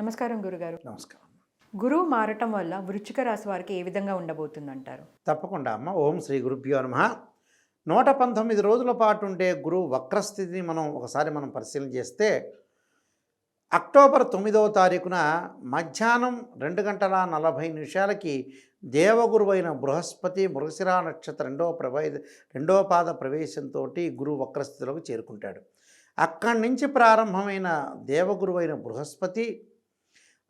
నమస్కారం గురుగారు. నమస్కారం. గురువు మారటం వల్ల వృచ్చిక రాశి వారికి ఏ విధంగా ఉండబోతుందంటారు? తప్పకుండా అమ్మ. ఓం శ్రీ గురుభ్యో నమ. నూట పంతొమ్మిది రోజుల పాటు ఉండే గురువు వక్రస్థితిని మనం ఒకసారి మనం పరిశీలన చేస్తే అక్టోబర్ తొమ్మిదవ తారీఖున మధ్యాహ్నం రెండు గంటల నలభై నిమిషాలకి దేవగురువైన బృహస్పతి మృగశిరా నక్షత్ర రెండవ ప్రభ రెండవ పాద ప్రవేశంతో గురువు వక్రస్థితిలోకి చేరుకుంటాడు. అక్కడి నుంచి ప్రారంభమైన దేవగురువైన బృహస్పతి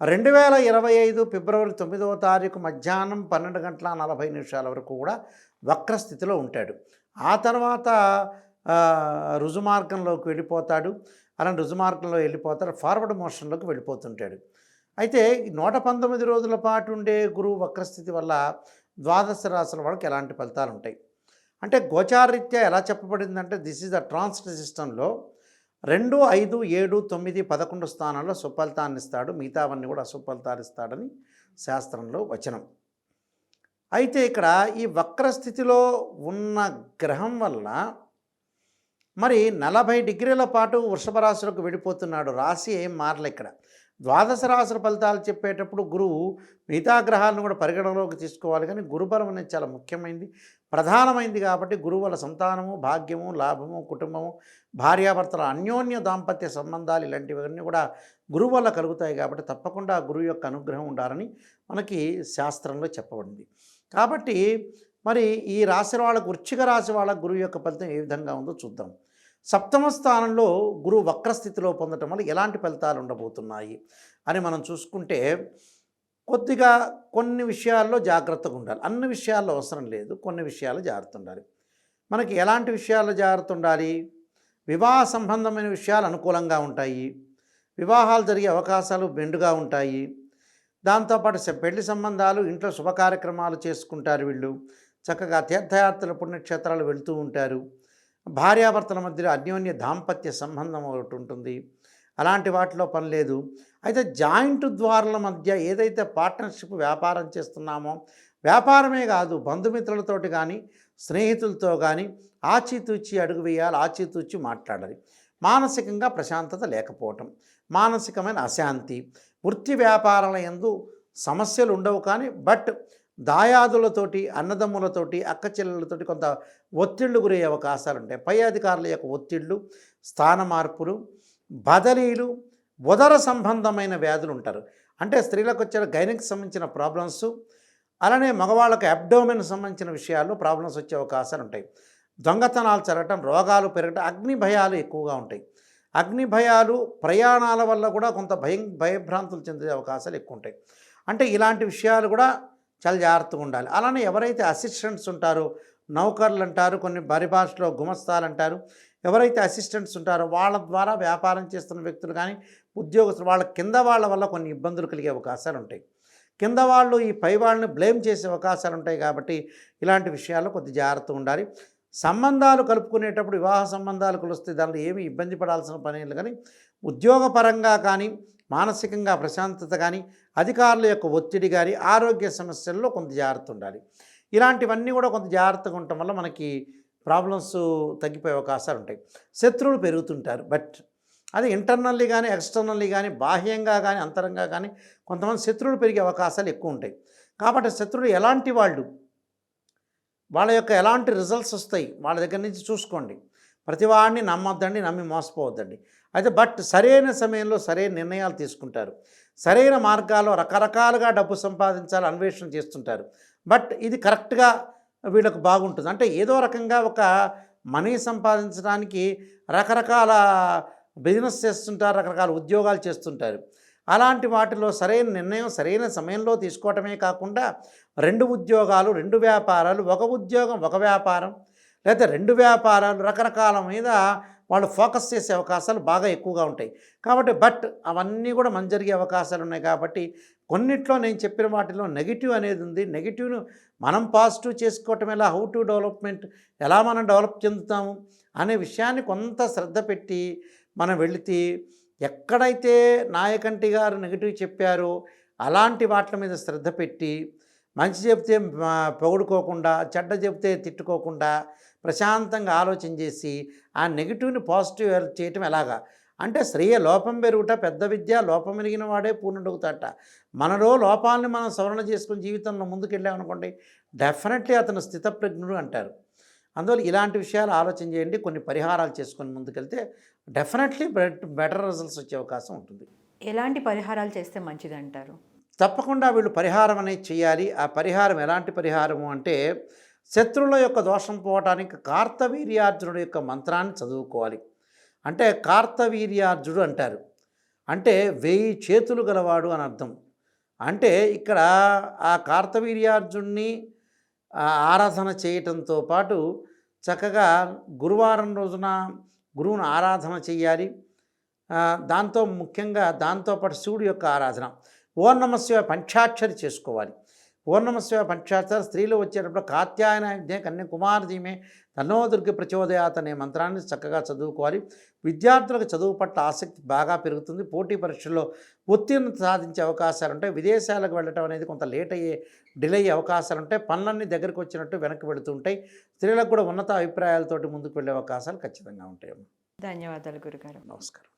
రెండు వేల ఇరవై ఐదు ఫిబ్రవరి తొమ్మిదవ తారీఖు మధ్యాహ్నం పన్నెండు గంటల నలభై నిమిషాల వరకు కూడా వక్రస్థితిలో ఉంటాడు. ఆ తర్వాత రుజుమార్గంలోకి వెళ్ళిపోతాడు. అలా రుజుమార్గంలో వెళ్ళిపోతాడు ఫార్వర్డ్ మోషన్లోకి వెళ్ళిపోతుంటాడు. అయితే నూట పంతొమ్మిది రోజుల పాటు ఉండే గురువు వక్రస్థితి వల్ల ద్వాదశ రాశుల వాళ్ళకి ఎలాంటి ఫలితాలు ఉంటాయి? అంటే గోచారరీత్యా ఎలా చెప్పబడిందంటే దిస్ ఈజ్ ద ట్రాన్స్ట్ సిస్టంలో రెండు ఐదు ఏడు తొమ్మిది పదకొండు స్థానాల్లో సుఫలితాన్ని ఇస్తాడు మిగతావన్నీ కూడా అసుఫలితాలు ఇస్తాడని శాస్త్రంలో వచనం. అయితే ఇక్కడ ఈ వక్రస్థితిలో ఉన్న గ్రహం వల్ల మరి నలభై డిగ్రీల పాటు వృషభ రాశులకు వెళ్ళిపోతున్నాడు. రాశి ఏం మారలే ఇక్కడ ద్వాదశ రాసుల ఫలితాలు చెప్పేటప్పుడు గురువు మిగతా గ్రహాలను కూడా పరిగణలోకి తీసుకోవాలి. కానీ గురుబలం అనేది చాలా ముఖ్యమైనది ప్రధానమైంది కాబట్టి గురువు వల్ల సంతానము భాగ్యము లాభము కుటుంబము భార్యాభర్తల అన్యోన్య దాంపత్య సంబంధాలు ఇలాంటివన్నీ కూడా గురువు వల్ల కలుగుతాయి కాబట్టి తప్పకుండా గురువు యొక్క అనుగ్రహం ఉండాలని మనకి శాస్త్రంలో చెప్పబడింది. కాబట్టి మరి ఈ రాశి వాళ్ళకు వృచ్చిక రాశి వాళ్ళ గురువు యొక్క ఫలితం ఏ విధంగా ఉందో చూద్దాం. సప్తమ స్థానంలో గురువు వక్రస్థితిలో పొందటం వల్ల ఎలాంటి ఫలితాలు ఉండబోతున్నాయి అని మనం చూసుకుంటే కొద్దిగా కొన్ని విషయాల్లో జాగ్రత్తగా ఉండాలి. అన్ని విషయాల్లో అవసరం లేదు. కొన్ని విషయాల్లో జాగ్రత్త ఉండాలి. మనకి ఎలాంటి విషయాల్లో జాగ్రత్త ఉండాలి? వివాహ సంబంధమైన విషయాలు అనుకూలంగా ఉంటాయి. వివాహాలు జరిగే అవకాశాలు బెండుగా ఉంటాయి. దాంతోపాటు పెళ్ళి సంబంధాలు ఇంట్లో శుభ కార్యక్రమాలు చేసుకుంటారు వీళ్ళు. చక్కగా తీర్థయాత్రల పుణ్యక్షేత్రాలు వెళ్తూ ఉంటారు. భార్యాభర్తల మధ్యలో అన్యోన్య దాంపత్య సంబంధం ఒకటి ఉంటుంది. అలాంటి వాటిలో పని లేదు. అయితే జాయింట్ ద్వారాల మధ్య ఏదైతే పార్ట్నర్షిప్ వ్యాపారం చేస్తున్నామో వ్యాపారమే కాదు బంధుమిత్రులతోటి కానీ స్నేహితులతో కానీ ఆచితూచి అడుగు వేయాలి ఆచితూచి మాట్లాడాలి. మానసికంగా ప్రశాంతత లేకపోవటం మానసికమైన అశాంతి వృత్తి వ్యాపారాల యందు సమస్యలు ఉండవు కానీ బట్ దాయాదులతోటి అన్నదమ్ములతోటి అక్క చెల్లెలతోటి కొంత ఒత్తిళ్ళు గురయ్యే అవకాశాలు ఉంటాయి పై అధికారుల యొక్క ఒత్తిళ్ళు స్థాన మార్పులు బదలీలు ఉదర సంబంధమైన వ్యాధులు ఉంటారు అంటే స్త్రీలకు వచ్చే గైనిక్ సంబంధించిన ప్రాబ్లమ్స్ అలానే మగవాళ్ళకు అబ్డోమెన్ సంబంధించిన విషయాల్లో ప్రాబ్లమ్స్ వచ్చే అవకాశాలు ఉంటాయి దొంగతనాలు జరగటం రోగాలు పెరగటం అగ్ని భయాలు ఎక్కువగా ఉంటాయి. అగ్ని భయాలు ప్రయాణాల వల్ల కూడా కొంత భయం భయభ్రాంతులు చెందే అవకాశాలు ఎక్కువ ఉంటాయి అంటే ఇలాంటి విషయాలు కూడా చాలా జాగ్రత్తగా ఉండాలి. అలానే ఎవరైతే అసిస్టెంట్స్ ఉంటారో నౌకర్లు అంటారు కొన్ని పరిభాషలో గుమస్తాలు అంటారు ఎవరైతే అసిస్టెంట్స్ ఉంటారో వాళ్ళ ద్వారా వ్యాపారం చేస్తున్న వ్యక్తులు కానీ ఉద్యోగస్తులు వాళ్ళ కింద వాళ్ళ వల్ల కొన్ని ఇబ్బందులు కలిగే అవకాశాలు ఉంటాయి. కింద వాళ్ళు ఈ పై వాళ్ళని బ్లేమ్ చేసే అవకాశాలు ఉంటాయి కాబట్టి ఇలాంటి విషయాల్లో కొద్ది జాగ్రత్త ఉండాలి. సంబంధాలు కలుపుకునేటప్పుడు వివాహ సంబంధాలు కలుస్తే దానిలో ఏమి ఇబ్బంది పడాల్సిన పని లేదు కానీ ఉద్యోగపరంగా కానీ మానసికంగా ప్రశాంతత కానీ అధికారుల యొక్క ఒత్తిడి కానీ ఆరోగ్య సమస్యల్లో కొంత జాగ్రత్త ఉండాలి. ఇలాంటివన్నీ కూడా కొంత జాగ్రత్తగా ఉండటం వల్ల మనకి ప్రాబ్లమ్స్ తగ్గిపోయే అవకాశాలు ఉంటాయి. శత్రువులు పెరుగుతుంటారు. బట్ అది ఇంటర్నల్లీ కానీ ఎక్స్టర్నల్లీ కానీ బాహ్యంగా కానీ అంతరంగా కానీ కొంతమంది శత్రువులు పెరిగే అవకాశాలు ఎక్కువ ఉంటాయి. కాబట్టి శత్రువులు ఎలాంటి వాళ్ళు? వాళ్ళ యొక్క ఎలాంటి రిజల్ట్స్ వస్తాయి? వాళ్ళ దగ్గర నుంచి చూసుకోండి. ప్రతివాడిని నమ్మొద్దండి నమ్మి మోసపోవద్దండి. అయితే బట్ సరైన సమయంలో సరైన నిర్ణయాలు తీసుకుంటారు. సరైన మార్గాల్లో రకరకాలుగా డబ్బు సంపాదించాలి అన్వేషణ చేస్తుంటారు. బట్ ఇది కరెక్ట్గా వీళ్ళకు బాగుంటుంది. అంటే ఏదో రకంగా ఒక మనీ సంపాదించడానికి రకరకాల బిజినెస్ చేస్తుంటారు రకరకాల ఉద్యోగాలు చేస్తుంటారు. అలాంటి వాటిలో సరైన నిర్ణయం సరైన సమయంలో తీసుకోవటమే కాకుండా రెండు ఉద్యోగాలు రెండు వ్యాపారాలు ఒక ఉద్యోగం ఒక వ్యాపారం లేదా రెండు వ్యాపారాలు రకరకాల మీద వాళ్ళు ఫోకస్ చేసే అవకాశాలు బాగా ఎక్కువగా ఉంటాయి. కాబట్టి బట్ అవన్నీ కూడా మంచి జరిగే అవకాశాలు ఉన్నాయి కాబట్టి కొన్నిట్లో నేను చెప్పిన వాటిలో నెగిటివ్ అనేది ఉంది. నెగిటివ్ను మనం పాజిటివ్ చేసుకోవటం ఎలా? How to development? ఎలా మనం డెవలప్ చెందుతాము? అనే విషయాన్ని కొంత శ్రద్ధ పెట్టి మనం వెళితే ఎక్కడైతే నాయకంటి గారు నెగిటివ్ చెప్పారో అలాంటి వాటి మీద శ్రద్ధ పెట్టి మంచి చెప్తే పొగుడుకోకుండా చెడ్డ చెప్తే తిట్టుకోకుండా ప్రశాంతంగా ఆలోచన చేసి ఆ నెగిటివ్ని పాజిటివ్ చేయటం ఎలాగా? అంటే స్త్రీయ లోపం పెరుగుట పెద్ద విద్య లోపం పెరిగిన వాడే పూర్ణుడవుతాట. మనలో లోపాలని మనం సవరణ చేసుకుని జీవితంలో ముందుకెళ్ళామనుకోండి డెఫినెట్లీ అతను స్థితప్రజ్ఞుడు అంటారు. అందువల్ల ఇలాంటి విషయాలు ఆలోచన చేయండి కొన్ని పరిహారాలు చేసుకొని ముందుకెళ్తే డెఫినెట్లీ బెటర్ రిజల్ట్స్ వచ్చే అవకాశం ఉంటుంది. ఎలాంటి పరిహారాలు చేస్తే మంచిది అంటారు తప్పకుండా వీళ్ళు పరిహారం అనేది చేయాలి ఆ పరిహారం ఎలాంటి పరిహారము అంటే శత్రువుల యొక్క దోషం పోవటానికి కార్తవీర్యార్జునుడు యొక్క మంత్రాన్ని చదువుకోవాలి. అంటే కార్తవీర్యార్జుడు అంటారు. అంటే వెయ్యి చేతులు గలవాడు అని అర్థం. అంటే ఇక్కడ ఆ కార్తవీర్యార్జున్ని ఆరాధన చేయటంతో పాటు చక్కగా గురువారం రోజున గురువును ఆరాధన చేయాలి దాంతో ముఖ్యంగా దాంతోపాటు శివుడి యొక్క ఆరాధన. ఓర్ణమశివ పంచాక్షరి చేసుకోవాలి. ఓర్ణమశివ పంచాక్షరి స్త్రీలు వచ్చేటప్పుడు కాత్యాయన విద్య కన్య కుమారదీమే తన్నో దుర్గ ప్రచోదయాత్ అనే మంత్రాన్ని చక్కగా చదువుకోవాలి. విద్యార్థులకు చదువు పట్ల ఆసక్తి బాగా పెరుగుతుంది. పోటీ పరీక్షల్లో ఉత్తీర్ణత సాధించే అవకాశాలు ఉంటాయి విదేశాలకు వెళ్ళటం అనేది కొంత లేట్ అయ్యే డిలే అయ్యే అవకాశాలు ఉంటాయి పనులన్నీ దగ్గరికి వచ్చినట్టు వెనక్కి వెళుతుంటాయి స్త్రీలకు కూడా ఉన్నత అభిప్రాయాలతోటి ముందుకు వెళ్ళే అవకాశాలు ఖచ్చితంగా ఉంటాయి ధన్యవాదాలు గురుగారు. నమస్కారం.